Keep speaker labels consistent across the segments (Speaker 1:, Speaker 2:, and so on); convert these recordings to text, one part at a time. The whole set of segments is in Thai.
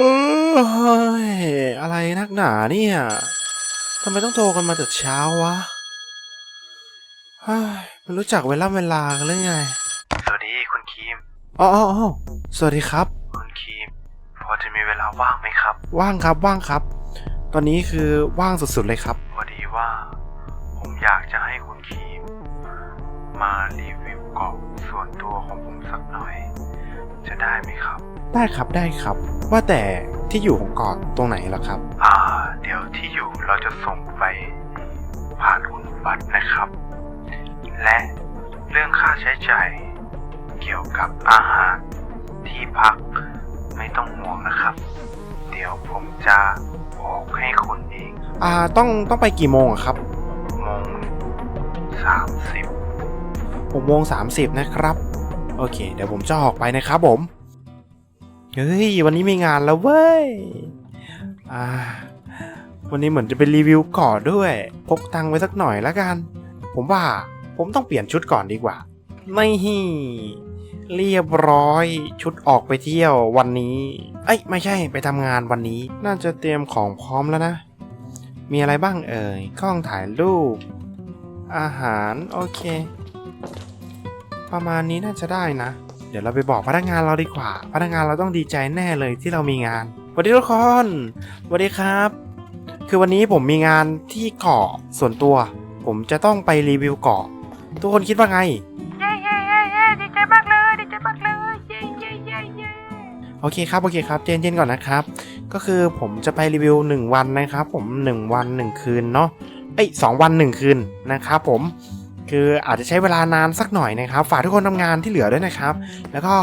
Speaker 1: เอ้ยอะไรนักหนาเนี่ยทำไมต้องโทรกันมาแต่เช้าวะเฮ้ยไม่รู้จักเวลาเวลากันหรือไง
Speaker 2: สวัสดีคุณคีม
Speaker 1: อ๋ออ๋ออ๋อสวัสดีครับ
Speaker 2: คุณคีม พอจะมีเวลาว่างไหมครับ
Speaker 1: ว่างครับว่างครับ ตอนนี้คือว่างสุดๆเลยครับ
Speaker 2: พอดีว่า ผมอยากจะให้คุณคีม มารีวิวเกาะส่วนตัวของผมสักหน่อย จะได้ไหมครับ
Speaker 1: ได้ครับได้ครับ ว่าแต่ที่อยู่ของเกาะตรงไหนล่ะครับ
Speaker 2: อ่า เดี๋ยวที่อยู่เราจะส่งไปผ่านคุณบัตรนะครับ และเรื่องค่าใช้จ่ายเกี่ยวกับอาหารที่พักไม่ต้องห่วงนะครับ เดี๋ยวผมจะบอกให้คุณเอง
Speaker 1: อ่าต้องต้องไปกี่โมงอะครับ
Speaker 2: โมงสามสิบ
Speaker 1: หกโมงสามสิบนะครับ โอเค เดี๋ยวผมจะออกไปนะครับผม เฮ้ย วันนี้มีงานแล้วเว้ย อ่า วันนี้เหมือนจะเป็นรีวิวเก่อด้วย พกตังไว้สักหน่อยละกัน ผมว่าผมต้องเปลี่ยนชุดก่อนดีกว่า ไม่ฮีเรียบร้อยชุดออกไปเที่ยววันนี้ เอ้ยไม่ใช่ไปทำงานวันนี้ น่าจะเตรียมของพร้อมแล้วนะ มีอะไรบ้างเอ่ยกล้องถ่ายรูป อาหาร โอเค ประมาณนี้น่าจะได้นะ เดี๋ยวเราไปบอกพนักงานเราดีกว่า พนักงานเราต้องดีใจแน่เลยที่เรามีงานสวัสดีทุกคนสวัสดีครับ คือวันนี้ผมมีงานที่เกาะส่วนตัว ผมจะต้องไปรีวิวเกาะทุกคนคิดว่าไง
Speaker 3: เย้เย้เย้เย้ดีใจมากเลยดีใจมากเลยเย้เย้เย้เย้
Speaker 1: โอเคครับโอเคครับเจนเจนก่อนนะครับ ก็คือผมจะไปรีวิว 1 วันนะครับ ผม 1 วัน 1 คืนเนาะเอ้ยสองวัน 1 คืนนะครับผม คืออาจจะใช้เวลานานสักหน่อยนะครับ ฝากทุกคนทำงานที่เหลือด้วยนะครับ แล้วก็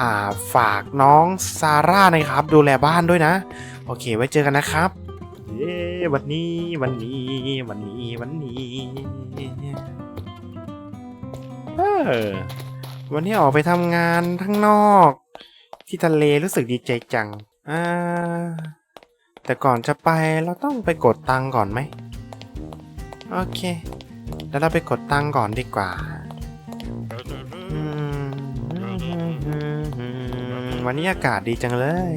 Speaker 1: อ่าฝากน้องซาร่านะครับ ดูแลบ้านด้วยนะ โอเค ไว้เจอกันนะครับเย้วันนี้วันนี้วันนี้วันนี้เออวันนี้ออกไปทำงานข้างนอก ที่ทะเลรู้สึกดีใจจังอ่าแต่ก่อนจะไปเราต้องไปกดตังค์ก่อนไหม โอเค แล้วเราไปกดตังค์ก่อนดีกว่าอืมวันนี้อากาศดีจังเลย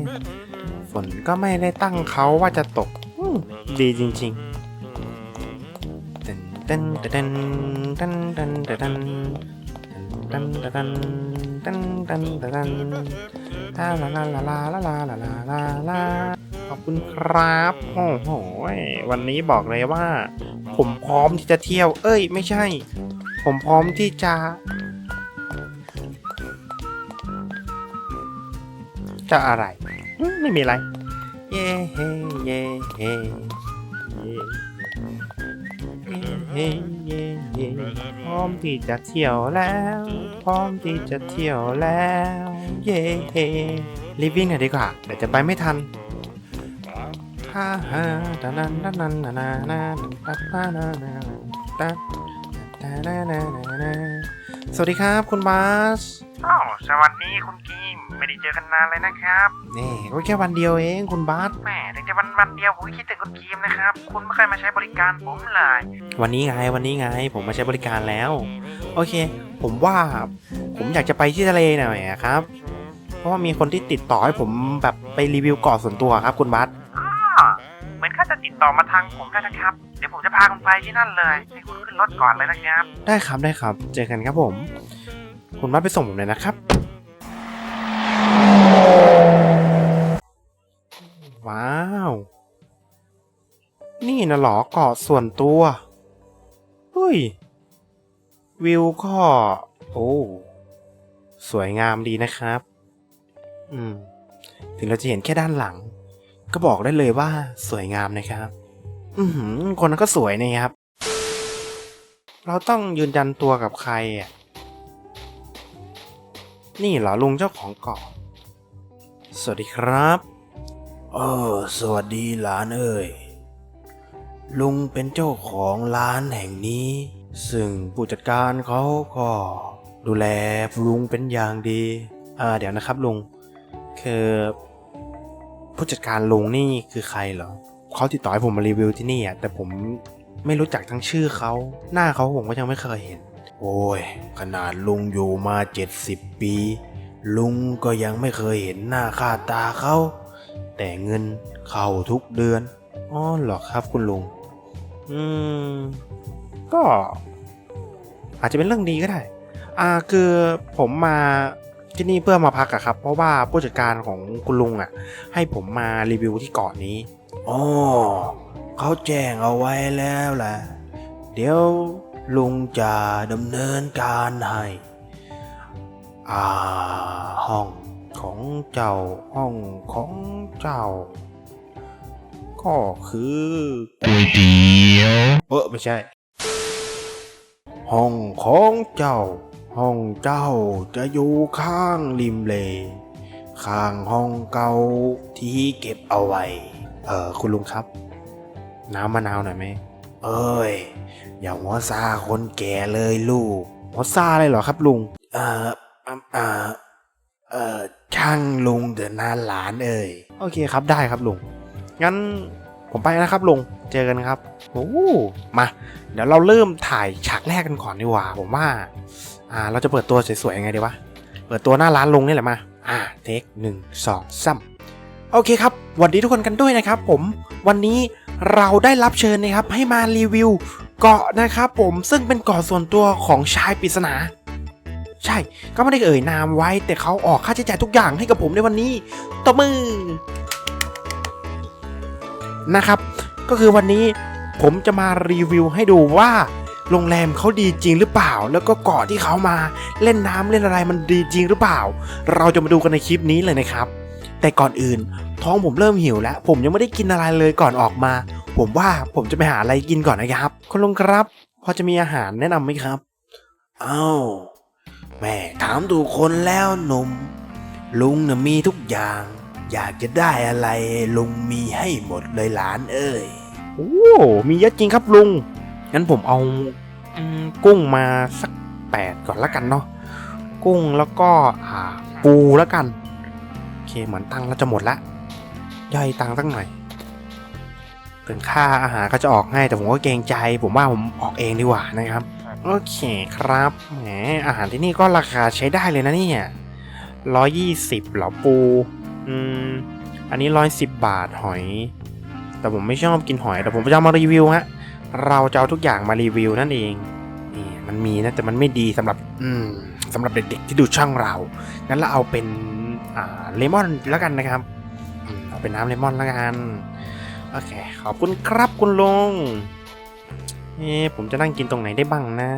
Speaker 1: ฝนก็ไม่ได้ตั้งเขาว่าจะตกอืมดีจริงๆเต้นเต้นเต้นเต้นเต้นเต้นเต้นเต้นเต้นเต้นเต้นเต้นเต้นลาลาลาลาลาลาลาลาลาลาลาขอบคุณครับ โอ้โห วันนี้บอกเลยว่า ผมพร้อมที่จะเที่ยว เอ้ย ไม่ใช่ ผมพร้อมที่จะ จะอะไร ไม่มีอะไร เย่เฮเย่เฮเย่เย่เย่เย่พร้อมที่จะเที่ยวแล้ว พร้อมที่จะเที่ยวแล้ว เย่เฮรีบวิ่งหน่อยดีกว่าเดี๋ยวจะไปไม่ทัน สวัสดีครับคุณบาส
Speaker 2: อ้าวสวัสดีคุณคีมไม่ได้เจอกันนานเลยนะครับ
Speaker 1: นี่ก็แค่วันเดียวเองคุณบาส
Speaker 2: แหมถึงจะวันวันเดียวผมก็คิดถึงคุณคีมนะครับ คุณไม่เคยมาใช้บริการผมเลย
Speaker 1: วันนี้ไงวันนี้ไงผมมาใช้บริการแล้ว โอเค ผมว่าผมอยากจะไปที่ทะเลหน่อยอะครับ เพราะว่ามีคนที่ติดต่อให้ผมแบบไปรีวิวเกาะส่วนตัวครับคุณบาส
Speaker 2: อ้อ เหมือนเขาจะติดต่อมาทางผมแล้วนะครับ เดี๋ยวผมจะพาคุณไปที่นั่นเลยให้คุณขึ้นรถก่อนเลยนะครับ
Speaker 1: ได้ครับได้ครับ เจอกันครับผม คุณบาไปส่งผมเลยนะครับ ว้าว นี่นะหรอเกาะส่วนตัวเฮ้ย วิวก็ โอ้ สวยงามดีนะครับ อืม ถึงเราจะเห็นแค่ด้านหลัง ก็บอกได้เลยว่าสวยงามนะครับ อือหือคนนั้นก็สวยนะครับ เราต้องยืนยันตัวกับใครอะนี่เหรอลุงเจ้าของเกาะ สวัสดีครับเออสวัสดีหลานเอ่ย ลุงเป็นเจ้าของร้านแห่งนี้ ซึ่งผู้จัดการเขาก็ดูแลลุงเป็นอย่างดี อ่าเดี๋ยวนะครับลุง คือ ผู้จัดการลุงนี่คือใครเหรอเขาติดต่อให้ผมมารีวิวที่นี่อะแต่ผมไม่รู้จักทั้งชื่อเขา หน้าเขาผมก็ยังไม่เคยเห็น โอ้ย ขนาดลุงอยู่มา 70 ปี ลุงก็ยังไม่เคยเห็นหน้าค่าตาเขา แต่เงินเข้าทุกเดือน อ๋อหรอครับคุณลุง อืม ก็ อาจจะเป็นเรื่องดีก็ได้ อ่าคือผมมา ที่นี่เพื่อมาพักอะครับ เพราะว่าผู้จัดการของคุณลุงอะให้ผมมารีวิวที่เกาะนนี้อ๋อเขาแจ้งเอาไว้แล้วแหละ เดี๋ยวลุงจะดำเนินการให้อ่าห้องของเจ้าห้องของเจ้า ก็คือก๋วยเตี๋ยวเออไม่ใช่ ห้องของเจ้า ห้องเจ้าจะอยู่ข้างริมเล ข้างห้องเก่าที่เก็บเอาไว้ เออคุณลุงครับ น้ำมะนาวหน่อยไหม เอ้ย อย่าหัวซาคนแก่เลยลูก หัวซาเลยเหรอครับลุง เอ่ออ่าอ่าเออช่างลุงเดินหน้าหลานเอ่ย โอเคครับได้ครับลุง งั้นผมไปนะครับลุง เจอกันครับ โอ้ มา เดี๋ยวเราเริ่มถ่ายฉากแรกกันก่อนดีกว่า ผมว่า อ่า เราจะเปิดตัวสวยๆยังไงดีวะ เปิดตัวหน้าร้านลุงนี่แหละมา อ่า เทคหนึ่งสองสามโอเคครับสวัสดีทุกคนกันด้วยนะครับผม วันนี้เราได้รับเชิญนะครับให้มารีวิวเกาะนะครับผม ซึ่งเป็นเกาะส่วนตัวของชายปริศนา ใช่ ก็ไม่ได้เอ่ยนามไว้ แต่เขาออกค่าใช้จ่ายทุกอย่างให้กับผมในวันนี้ตบมือ นะครับ ก็คือวันนี้ผมจะมารีวิวให้ดูว่า โรงแรมเขาดีจริงหรือเปล่า แล้วก็เกาะที่เขามาเล่นน้ำเล่นอะไรมันดีจริงหรือเปล่า เราจะมาดูกันในคลิปนี้เลยนะครับ แต่ก่อนอื่น ท้องผมเริ่มหิวแล้ว ผมยังไม่ได้กินอะไรเลยก่อนออกมา ผมว่าผมจะไปหาอะไรกินก่อนนะครับคุณลุงครับ พอจะมีอาหารแนะนำไหมครับอ้าวแม่ถามถูกคนแล้วหนุ่มลุงน่ะมีทุกอย่าง อยากจะได้อะไรลุงมีให้หมดเลยหลานเอ้ยโอ้ มีเยอะจริงครับลุง งั้นผมเอากุ้งมาสักแปดก่อนละกันเนาะกุ้งแล้วก็อ่าปูล้วกันโอเคเหมือนตังเราจะหมดละย่อยตังสักหน่อยถึงค่าอาหารก็จะออกให้แต่ผมก็เกรงใจ ผมว่าผมออกเองดีกว่านะครับโอเคครับแหมอาหารที่นี่ก็ราคาใช้ได้เลยนะเนี่ยร้อยยี่สิบหรอปูอืมอันนี้ร้อยสิบบาทหอย แต่ผมไม่ชอบกินหอยแต่ผมจะมารีวิวฮะ เราจะเอาทุกอย่างมารีวิวนั่นเองนี่มันมีนะแต่มันไม่ดีสำหรับอืมสำหรับเด็กๆที่ดูช่องเรางั้นเราเอาเป็นอ่าเลมอนแล้วกันนะครับอเอาเป็นน้ำเลมอนแล้วกันโอเคขอบคุณครับคุณลุงเอ๊ผมจะนั่งกินตรงไหนได้บ้างนะ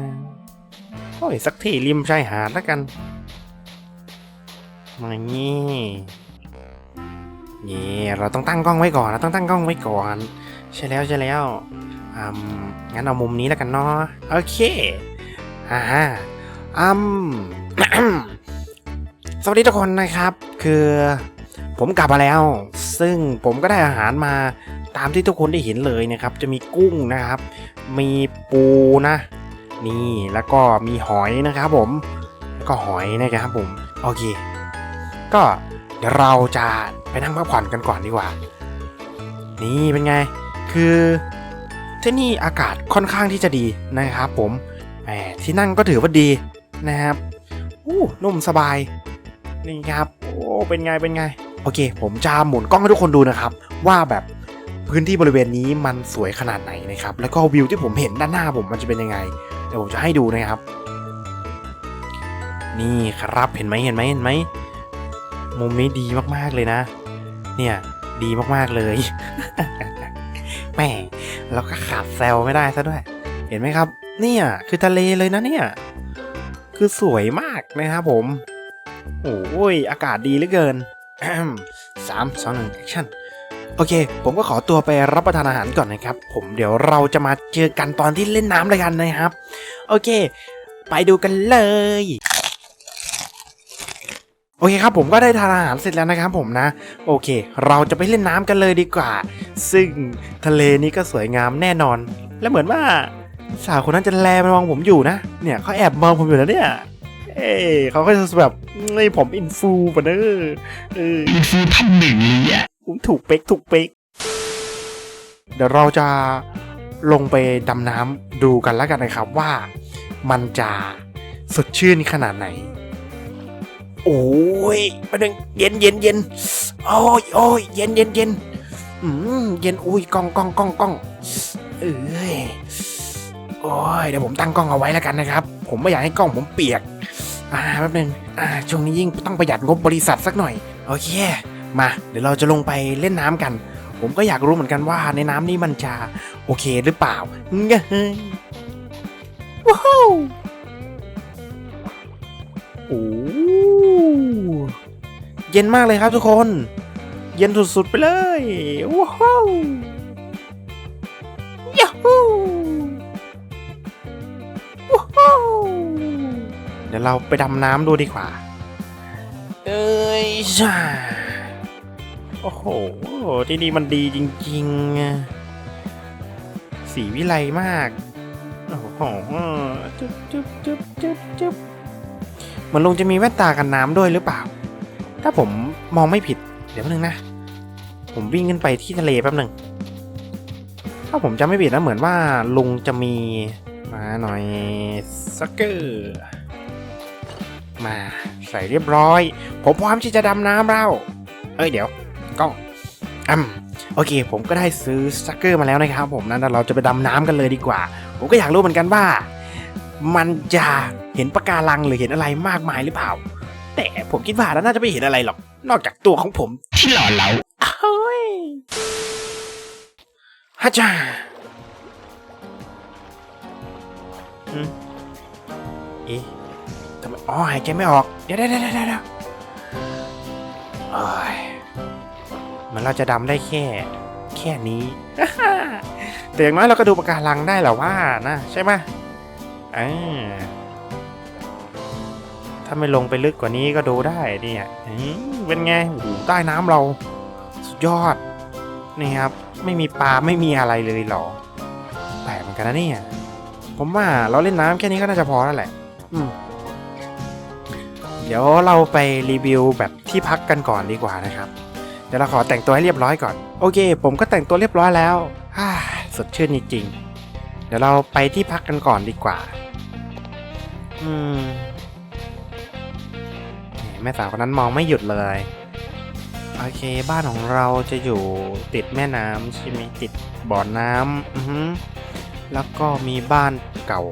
Speaker 1: โอ้ยสักที่ริมชายหาดแล้วกันมางี้นี่เราต้องตั้งกล้องไว้ก่อนเราต้องตั้งกล้องไว้ก่อน ใช่แล้วใช่แล้ว อืมงั้นเอามุมนี้แล้วกันเนาะโอเคอ่าอืมสวัสดีทุกคนนะครับ คือผมกลับมาแล้ว ซึ่งผมก็ได้อาหารมาตามที่ทุกคนได้เห็นเลยนะครับ จะมีกุ้งนะครับ มีปูนะ นี่แล้วก็มีหอยนะครับผมแล้วก็หอยนะครับผมโอเค ก็เดี๋ยวเราจะไปนั่งพักผ่อนกันก่อนดีกว่า นี่เป็นไง คือ ที่นี่อากาศค่อนข้างที่จะดีนะครับผมแหมที่นั่งก็ถือว่าดีนะครับอู้นุ่มสบายนี่ครับโอ้เป็นไงเป็นไง โอเค ผมจะหมุนกล้องให้ทุกคนดูนะครับ ว่าแบบพื้นที่บริเวณนี้มันสวยขนาดไหนนะครับ แล้วก็วิวที่ผมเห็นด้านหน้าผมมันจะเป็นยังไงเดี๋ยวผมจะให้ดูนะครับ นี่ครับเห็นไหมเห็นไหมเห็นไหมมุมนี้ดีมากๆเลยนะ เนี่ยดีมากๆเลยแหม เราก็ขาดแซวไม่ได้ซะด้วย เห็นไหมครับ เนี่ยคือทะเลเลยนะเนี่ย คือสวยมากนะครับผม โอ้ยอากาศดีเหลือเกินสามสองหนึ่งแอคชั่นโอเค ผมก็ขอตัวไปรับประทานอาหารก่อนนะครับ ผมเดี๋ยวเราจะมาเจอกันตอนที่เล่นน้ำเลยกันนะครับ โอเค ไปดูกันเลย โอเคครับผมก็ได้ทานอาหารเสร็จแล้วนะครับผมนะ โอเค เราจะไปเล่นน้ำกันเลยดีกว่า ซึ่งทะเลนี้ก็สวยงามแน่นอน และเหมือนว่าสาวคนนั้นจะแลมองผมอยู่นะ เนี่ยเขาแอบมองผมอยู่นะเนี่ย เอ้ยเขาก็จะแบบนี่ผมอินฟูปะเนอะเออ
Speaker 4: อินฟูท่านหนึ่งเลยอะ
Speaker 1: อุ๊ยถูกเป๊กถูกเป๊กเดี๋ยวเราจะลงไปดำน้ำดูกันแล้วกันนะครับว่ามันจะสดชื่นขนาดไหน โอ้ยประเด็นเย็นเย็นเย็นโอ้ยโอ้ยเย็นเย็นเย็นอืมเย็นอุ้ยกล้องกล้องกล้องกล้องเอ้ยโอ้ยเดี๋ยวผมตั้งกล้องเอาไว้แล้วกันนะครับ ผมไม่อยากให้กล้องผมเปียก อ่าแป๊บนึงอ่าช่วงนี้ยิ่งต้องประหยัดงบบริษัทสักหน่อยโอเคมา เดี๋ยวเราจะลงไปเล่นน้ำกัน ผมก็อยากรู้เหมือนกันว่าในน้ำนี่มันจะโอเคหรือเปล่าเงยว้าว โอ้เย็นมากเลยครับทุกคน เย็นสุดๆไปเลยว้าวยูฮูว้าวเดี๋ยวเราไปดำน้ำดูดีกว่า เอ้ยช่าโอ้โห ที่นี่มันดีจริงๆ สีวิไลมาก โอ้โห จุ๊บจุ๊บจุ๊บจุ๊บจุ๊บ เหมันลุงจะมีแว่นตากันน้ำด้วยหรือเปล่า ถ้าผมมองไม่ผิด เดี๋ยวแป๊บนึงนะ ผมวิ่งขึ้นไปที่ทะเลแป๊บนึงถ้าผมจำไม่ผิดนะเหมือนว่าลุงจะมีมาหน่อยสักเกอร์มาใส่เรียบร้อย ผมพร้อมที่จะดำน้ำแล้ว เอ้ยเดี๋ยวกล้องอืมโอเค ผมก็ได้ซื้อสักเกอร์มาแล้วนะครับผมนั้นเราจะไปดำน้ำกันเลยดีกว่า ผมก็อยากรู้เหมือนกันว่า มันจะ เห็นปะการังหรือเห็นอะไรมากมายหรือเปล่า แต่ผมคิดว่าแล้วน่าจะไม่เห็นอะไรหรอก นอกจากตัวของผม
Speaker 4: ที่หล่อเหลา
Speaker 1: เฮ้ยฮัจจาอืมเอ๊ะทำไมอ๋อหายใจไม่ออก เดี๋ยวเดี๋ยวเดี๋ยวเดี๋ยวเดี๋ยวโอ้ยเหมันเราจะดำได้แค่ แค่นี้ แต่อย่างน้อยเราก็ดูปะการังได้แหละว่านะ ใช่ไหมอ่า ถ้าไม่ลงไปลึกกว่านี้ก็ดูได้เนี่ยเป็นไงโอ้โหใต้น้ำเราสุดยอดนี่ครับไม่มีปลาไม่มีอะไรเลยหรอแปลกเหมือนกันนะเนี่ยผมว่าเราเล่นน้ำแค่นี้ก็น่าจะพอแล้วแหละอืเดี๋ยวเราไปรีวิวแบบที่พักกันก่อนดีกว่านะครับ เดี๋ยวเราขอแต่งตัวให้เรียบร้อยก่อน โอเค ผมก็แต่งตัวเรียบร้อยแล้วฮ่าสดชื่นจริงๆเดี๋ยวเราไปที่พักกันก่อนดีกว่า อืม แม่สาวคนนั้นมองไม่หยุดเลย โอเค บ้านของเราจะอยู่ติดแม่น้ำใช่ไหมติดบ่อน้ำอือฮึแล้วก็มีบ้านเก่า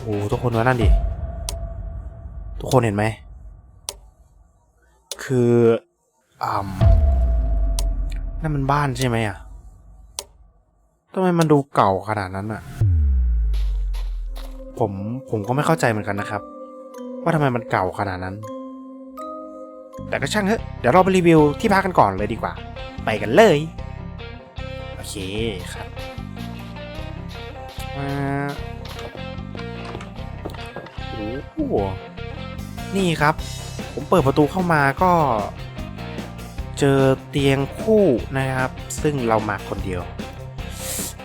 Speaker 1: โอ้ทุกคนดูนั่นดิ ทุกคนเห็นไหม คืออ่านั่นมันบ้านใช่ไหมอะทำไมมันดูเก่าขนาดนั้นอะ ผมผมก็ไม่เข้าใจเหมือนกันนะครับ ว่าทำไมมันเก่าขนาดนั้น แต่ก็ช่างเถอะเดี๋ยวเราไปรีวิวที่พักกันก่อนเลยดีกว่า ไปกันเลย โอเคครับโอ้โหนี่ครับ ผมเปิดประตูเข้ามาก็เจอเตียงคู่นะครับ ซึ่งเรามาคนเดียว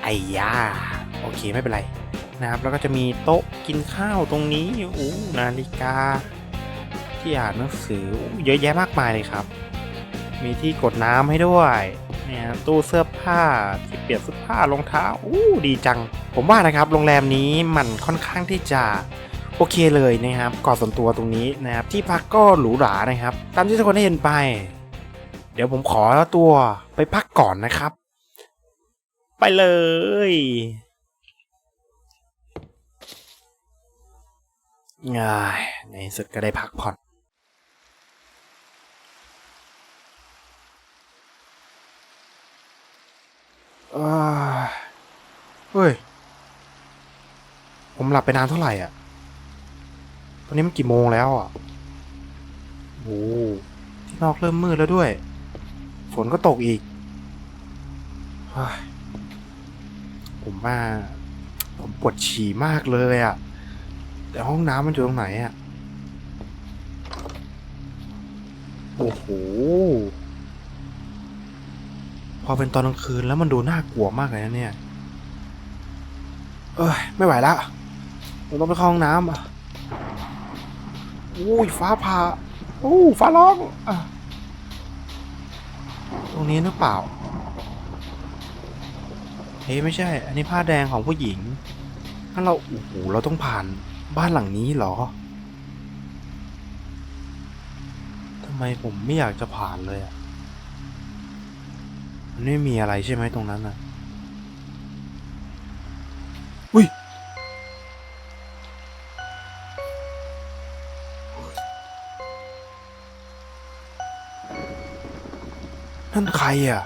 Speaker 1: ไอ้ยาโอเคไม่เป็นไรนะครับ แล้วก็จะมีโต๊ะกินข้าวตรงนี้อู้นาฬิกา ที่อ่านหนังสือเยอะแยะมากมายเลยครับ มีที่กดน้ำให้ด้วยเนี่ยตู้เสื้อผ้าที่เปลี่ยนเสื้อผ้ารองเท้าอู้ดีจัง ผมว่านะครับโรงแรมนี้มันค่อนข้างที่จะโอเคเลยนะครับก่อส่วนตัวตรงนี้นะครับที่พักก็หรูหรานะครับ ตามที่ทุกคนได้เห็นไป เดี๋ยวผมขอตัวไปพักก่อนนะครับ ไปเลยง่ายในสุดก็ได้พักผ่อน เฮ้ย ผมหลับไปนานเท่าไหร่อะ ตอนนี้มันกี่โมงแล้วอะ โอ้ที่นอกเริ่มมืดแล้วด้วย ฝนก็ตกอีก ผมว่า ผมปวดฉี่มากเลยอะ แต่ห้องน้ำมันอยู่ตรงไหนอะ โอ้โห อเป็นตอนกลางคืนแล้วมันดูน่ากลัวมากเลยนะเนี่ย เอ้ยไม่ไหวละผมต้องไปเข้าห้องน้ำอะอุ้ยฟ้าผ่าอู้ฟ้าร้องอตรงนี้หรือเปล่า เฮ้ยไม่ใช่ อันนี้ผ้าแดงของผู้หญิงถ้าเราโอ้โหเราต้องผ่านบ้านหลังนี้เหรอทำไมผมไม่อยากจะผ่านเลยอะ มันไม่มีอะไรใช่ไหมตรงนั้นอะ อุ้ย นั่นใครอะ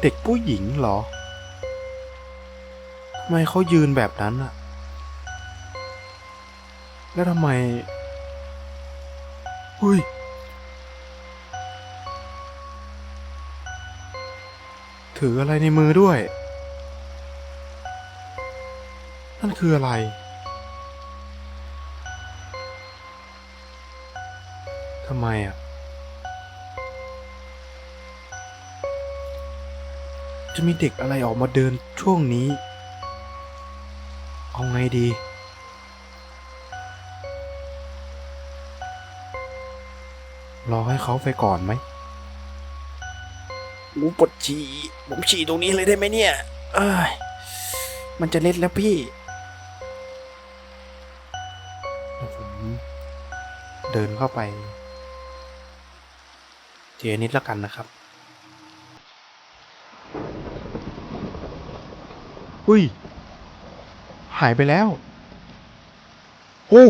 Speaker 1: เด็กผู้หญิงเหรอ ทำไมเขายืนแบบนั้นอะ แล้วทำไม อุ้ย ถืออะไรในมือด้วย นั่นคืออะไร ทำไมอะ จะมีเด็กอะไรออกมาเดินช่วงนี้ เอาไงดีรอให้เขาไปก่อนไหม กูปวดฉี่ผมฉี่ตรงนี้เลยได้ไหมเนี่ย เอ้ยมันจะเล็ดแล้วพี่ เดี๋ยวผมเดินเข้าไปเจนิดแล้วกันนะครับอุ้ย หายไปแล้วโอ้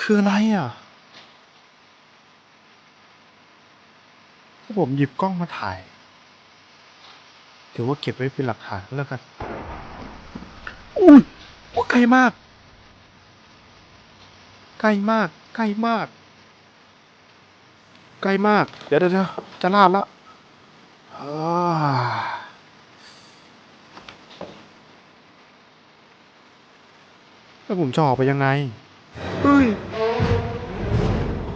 Speaker 1: คืออะไรอะ ถ้ผมหยิบกล้องมาถ่าย ถือว่าเก็บไว้เป็นหลักฐานแล้วกันอุ้ยว่าไกลมากใกล้มากใกล้มากใกล้มาก เดี๋ยวเดี๋ยวจะลาดล้วอ่าแล้วผมจะออกไปยังไง เฮ้ย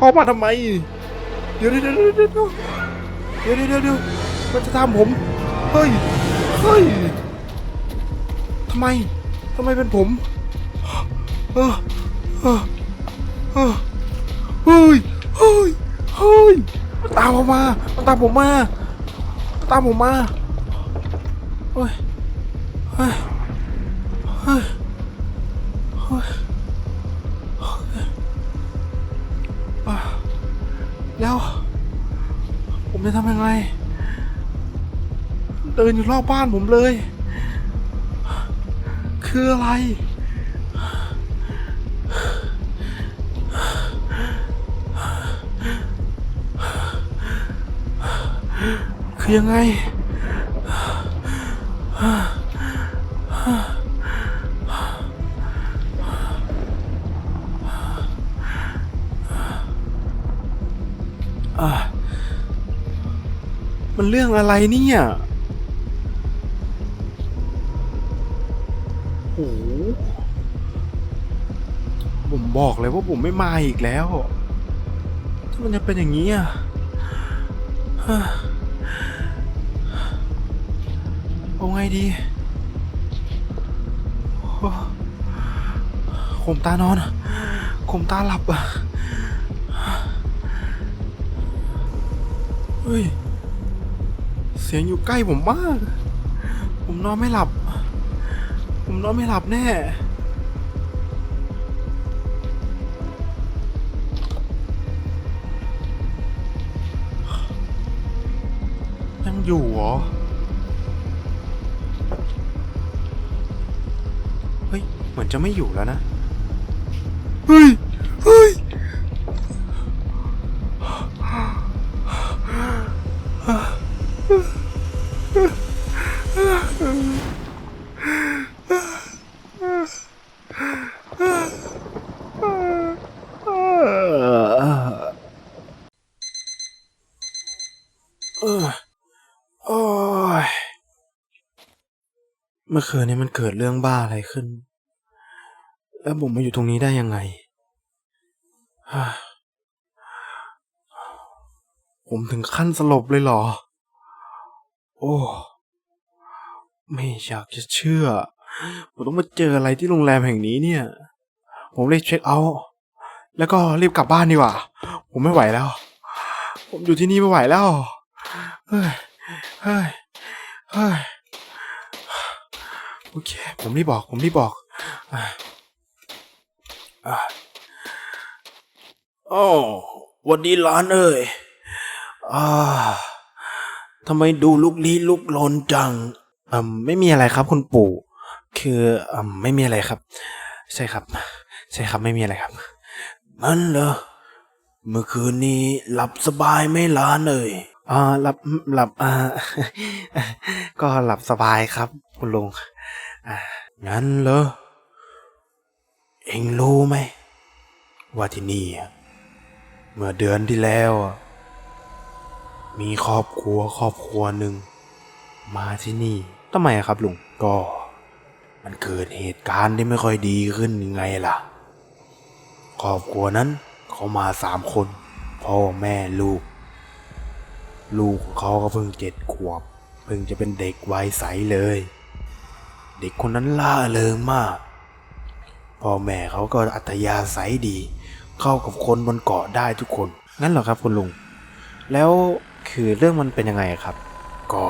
Speaker 1: ออกมาทำไม เดี๋ยวเดี๋ยวเดี๋ยว เดี๋ยวเดี๋ยวเดี๋ยวมันจะตามผม เฮ้ย เฮ้ยทำไมทำไมเป็นผมเออเออเออเฮ้ยเฮ้ยเฮ้ยมันตามผมมา มันตามผมมา ตามผมมาเฮ้ยเฮ้ย ดินอยู่รอบบ้านผมเลย คืออะไร คือยังไงมันเรื่องอะไรเนี่ย ผมบอกเลยว่าผมไม่มาอีกแล้วถ้ามันจะเป็นอย่างนี้อะเอาไงดีข่มตานอนข่มตาหลับอะเฮ้ย เสียงอยู่ใกล้ผมมาก ผมนอนไม่หลับ ผมนอนไม่หลับแน่ อยู่เหรอ เฮ้ย เหมือนจะไม่อยู่แล้วนะ มื่อคืนนี้มันเกิดเรื่องบ้าอะไรขึ้น แล้วผมมาอยู่ตรงนี้ได้ยังไง ผมถึงขั้นสลบเลยเหรอ โอ้ ไม่อยากจะเชื่อ ผมต้องมาเจออะไรที่โรงแรมแห่งนี้เนี่ย ผมรีบเช็คเอาท์แล้วก็รีบกลับบ้านดีกว่า ผมไม่ไหวแล้ว ผมอยู่ที่นี่ไม่ไหวแล้ว เฮ้ย เฮ้ย เฮ้ย โอเค ผมรีบบอก ผมรีบบอกอะอะโอ้วันนี้ร้านเอ้ยอ่าทำไมดูลุกลี้ลุกลนจังอืมไม่มีอะไรครับคุณปู่ คืออืมไม่มีอะไรครับ ใช่ครับ ใช่ครับไม่มีอะไรครับนั่นเหรอเมื่อคืนนี้หลับสบายไหม่ล้านเอ่ยอ่าหลับหลับอ่าก็หลับสบายครับ คุณลุงอ่า งั้นเหรอ เอ็งรู้ไหม ว่าที่นี่ เมื่อเดือนที่แล้ว มีครอบครัวครอบครัวหนึ่ง มาที่นี่ทำไมครับลุงก็ มันเกิดเหตุการณ์ที่ไม่ค่อยดีขึ้นยังไงล่ะ ครอบครัวนั้นเขามาสามคน พ่อแม่ลูก ลูกของเขาก็เพิ่งเจ็ดขวบ เพิ่งจะเป็นเด็กวัยใสเลย เด็กคนนั้นล่าเริงมาก พ่อแม่เขาก็อัธยาศัยดี เข้ากับคนบนเกาะได้ทุกคน งั้นเหรอครับคุณลุง แล้วคือเรื่องมันเป็นยังไงครับ ก็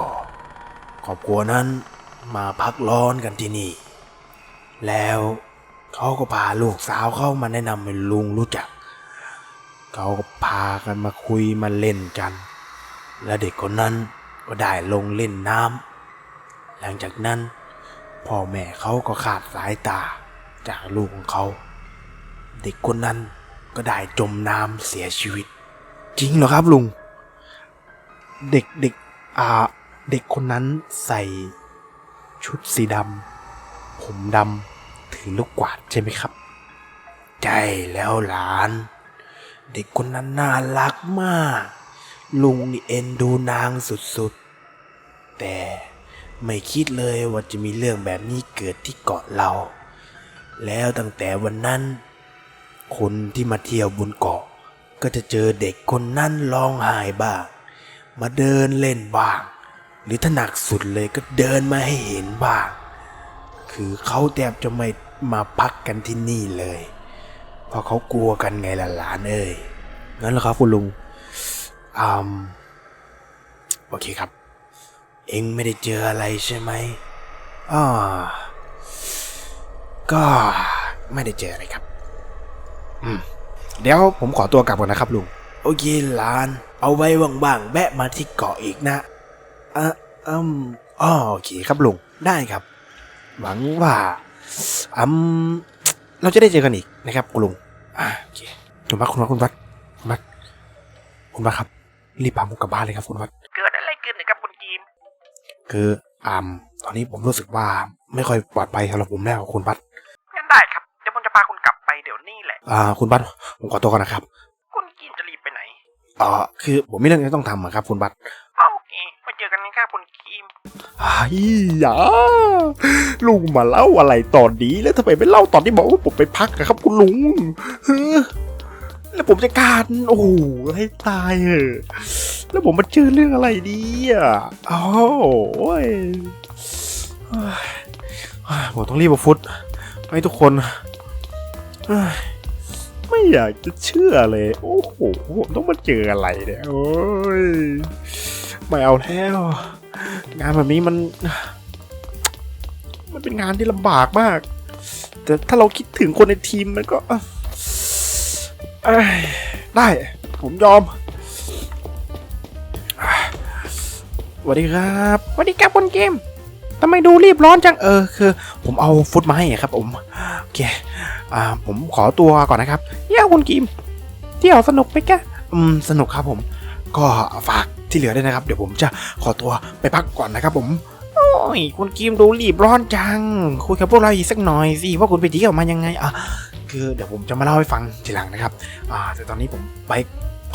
Speaker 1: ครอบครัวนั้นมาพักร้อนกันที่นี่ แล้วเขาก็พาลูกสาวเข้ามาแนะนำให้ลุงรู้จัก เขาก็พากันมาคุยมาเล่นกัน และเด็กคนนั้นก็ได้ลงเล่นน้ำหลังจากนั้น พ่อแม่เขาก็ขาดสายตาจากลูกของเขา เด็กคนนั้นก็ได้จมน้ำเสียชีวิต จริงเหรอครับลุง เด็กเด็กอ่าเด็กคนนั้นใส่ชุดสีดำผมดำถือลูกกวาดใช่ไหมครับ ใช่แล้วหลาน เด็กคนนั้นน่ารักมาก ลุงนี่เอ็นดูนางสุดๆ แต่ ไม่คิดเลยว่าจะมีเรื่องแบบนี้เกิดที่เกาะเรา แล้วตั้งแต่วันนั้น คนที่มาเที่ยวบนเกาะ ก็จะเจอเด็กคนนั้นร้องไห้บ้าง มาเดินเล่นบ้าง หรือถ้าหนักสุดเลยก็เดินมาให้เห็นบ้าง คือเขาแทบจะไม่มาพักกันที่นี่เลย เพราะเขากลัวกันไงล่ะหลานเอ้ยงั้นเหรอครับคุณลุงอืมโอเคครับ เอ็งไม่ได้เจออะไรใช่ไหมอ่าก็ไม่ได้เจออะไรครับ อืม เดี๋ยวผมขอตัวกลับก่อนนะครับลุง โอเคหลาน เอาไว้ว่างๆแวะมาที่เกาะอีกนะอะอืมอ๋อโอเคครับลุง ได้ครับ หวังว่าอืมเราจะได้เจอกันอีกนะครับคุณลุง อ่าโอเคคุณวัดคุณวัดคุณวัดคุณวัดคุณวัดครับ รีบพาผมกลับบ้านเลยครับคุณวัด
Speaker 3: คื
Speaker 1: ออ่าตอนนี้ผมรู้สึกว่าไม่ค่อยปลอดภัยสำหรับผมแล้วคุณวัด
Speaker 3: งั้นได้ครับ เดี๋ยวผมจะพาคุณกลับไปเดี๋ยวนี้แหละ
Speaker 1: อ่า คุณวัดผมขอตัวก่อนนะครับ
Speaker 3: คุณกีมจะรีบไปไหน
Speaker 1: อ่าคือผมมีเรื่องที่ต้องทำอะครับคุณวัด
Speaker 3: โอเคมาเจอกันนะครับคุณกีม
Speaker 1: ไอ้ยาลุงมาเล่าอะไรตอนนี้แล้วทำไมไม่เล่าตอนที่บอกว่าผมไปพักอะครับ คุณลุงเฮ้อแล้วผมจะการโอ้โหให้ตายเหอะ แล้วผมมาเจอเรื่องอะไรดีอะอ้าวโอ้ยผมต้องรีบมาฟุตให้ทุกคนไม่อยากจะเชื่อเลย โอ้โหผมต้องมาเจออะไรเนี่ยโอ้ยไม่เอาแล้วงานแบบนี้มัน มันเป็นงานที่ลำบากมาก แต่ถ้าเราคิดถึงคนในทีมมันก็ได้ ผมยอม สวัสดีครับ
Speaker 3: สวัสดีครับคุณกีมทำไมดูรีบร้อนจัง
Speaker 1: เออคือ ผมเอาฟุตมาให้ครับ ผมโอเคอ่าผมขอตัวก่อนนะครับ
Speaker 3: เยี่ยคุณกีมเที่ยวสนุกไหมแก
Speaker 1: อืมสนุกครับผม ก็ฝากที่เหลือด้วยนะครับ เดี๋ยวผมจะขอตัวไปพักก่อนนะครับ ผม
Speaker 3: โอ้ยคุณกีมดูรีบร้อนจัง คุยกับพวกเราอีกสักหน่อยสิว่าคุณไปเที่ยวมายังไงอะ
Speaker 1: คือเดี๋ยวผมจะมาเล่าให้ฟังทีหลังนะครับ อ่า แต่ตอนนี้ผมไป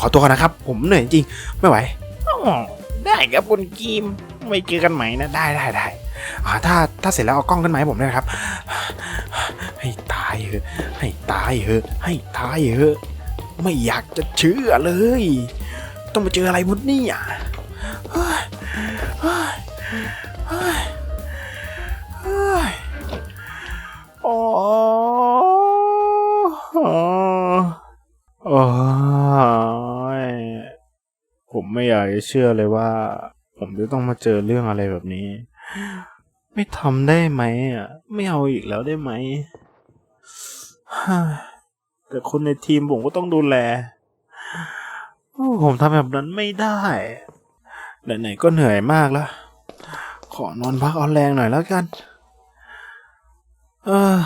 Speaker 1: ขอตัวก่อนนะครับ ผมเหนื่อยจริงไม่ไหว
Speaker 3: อ๋อ ได้ครับคุณกีมไว้เจอกันใหม่นะ
Speaker 1: ได้ได้ได้อ่าถ้าถ้าเสร็จแล้วเอากล้องขึ้นมาให้ผมด้วยนะครับ ให้ตายเหอะให้ตายเหอะให้ตายเหอะไม่อยากจะเชื่อเลย ต้องมาเจออะไรมุดนี่อะโอ้โอ้ ไม่อยากจะเชื่อเลยว่า ผมจะต้องมาเจอเรื่องอะไรแบบนี้ ไม่ทำได้ไหมอะ ไม่เอาอีกแล้วได้ไหมฮแต่คนในทีมผมก็ต้องดูแล ผมทำแบบนั้นไม่ได้ไหนๆก็เหนื่อยมากแล้ว ขอนอนพักเอาแรงหน่อยแล้วกัน เออ